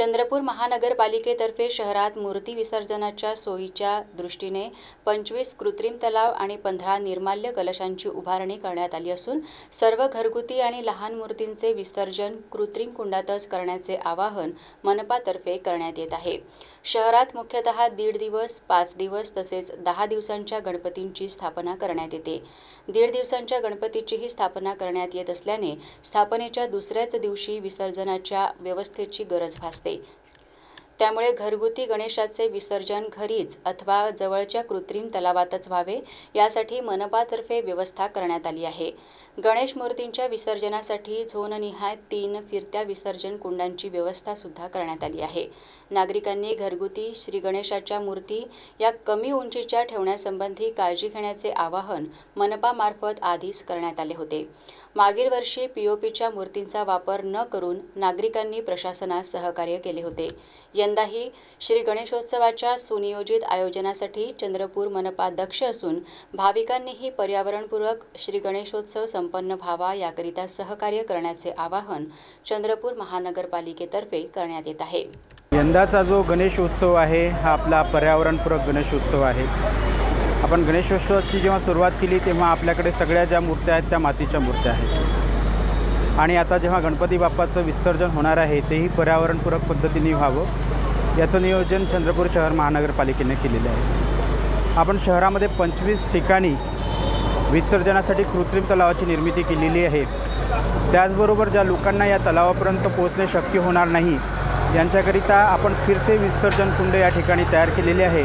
चंद्रपूर महानगरपालिकेतर्फे शहरात मूर्ती विसर्जनाच्या सोयीच्या दृष्टीने पंचवीस कृत्रिम तलाव आणि पंधरा निर्माल्य कलशांची उभारणी करण्यात आली असून सर्व घरगुती आणि लहान मूर्तींचे विसर्जन कृत्रिम कुंडातच करण्याचे आवाहन मनपातर्फे करण्यात येत आहे. शहरात मुख्यतः दीड दिवस पाच दिवस तसेच दहा दिवसांच्या गणपतींची स्थापना करण्यात येते. दीड दिवसांच्या गणपतीचीही स्थापना करण्यात येत असल्याने स्थापनेच्या दुसऱ्याच दिवशी विसर्जनाच्या व्यवस्थेची गरज भासते. Okay. त्यामुळे घरगुती गणेशाचे विसर्जन घरीच अथवा जवळच्या कृत्रिम तलावातच व्हावे यासाठी मनपातर्फे व्यवस्था करण्यात आली आहे. गणेश मूर्तींच्या विसर्जनासाठी झोननिहाय तीन फिरत्या विसर्जन कुंडांची व्यवस्था सुद्धा करण्यात आली आहे. नागरिकांनी घरगुती श्री गणेशाच्या मूर्ती या कमी उंचीच्या ठेवण्यासंबंधी काळजी घेण्याचे आवाहन मनपामार्फत आधीच करण्यात आले होते. मागील वर्षी पीओपीच्या मूर्तींचा वापर न करून नागरिकांनी प्रशासनास सहकार्य केले होते. यंदाही श्री गणेशोत्सवाच्या सुनियोजित आयोजनासाठी चंद्रपूर मनपा दक्ष असून भाविकांनीही पर्यावरणपूरक श्री गणेशोत्सव संपन्न व्हावा याकरिता सहकार्य करण्याचे आवाहन चंद्रपूर महानगरपालिकेतर्फे करण्यात येत आहे. यंदाचा जो गणेशोत्सव आहे हा आपला पर्यावरणपूरक गणेशोत्सव आहे. आपण गणेशोत्सवाची जेव्हा सुरुवात केली तेव्हा आपल्याकडे सगळ्या ज्या मूर्त्या आहेत त्या मातीच्या मूर्त्या आहेत. आणि आता जेव्हा गणपती बाप्पाचं विसर्जन होणार आहे तेही पर्यावरणपूरक पद्धतीने व्हावं. याचं नियोजन चंद्रपूर शहर महानगरपालिकेने केलेलं आहे. आपण शहरामध्ये पंचवीस ठिकाणी विसर्जनासाठी कृत्रिम तलावाची निर्मिती केलेली आहे. त्याचबरोबर ज्या लोकांना या तलावापर्यंत पोहोचणे शक्य होणार नाही यांच्याकरिता आपण फिरते विसर्जन कुंड या ठिकाणी तयार केलेले आहे.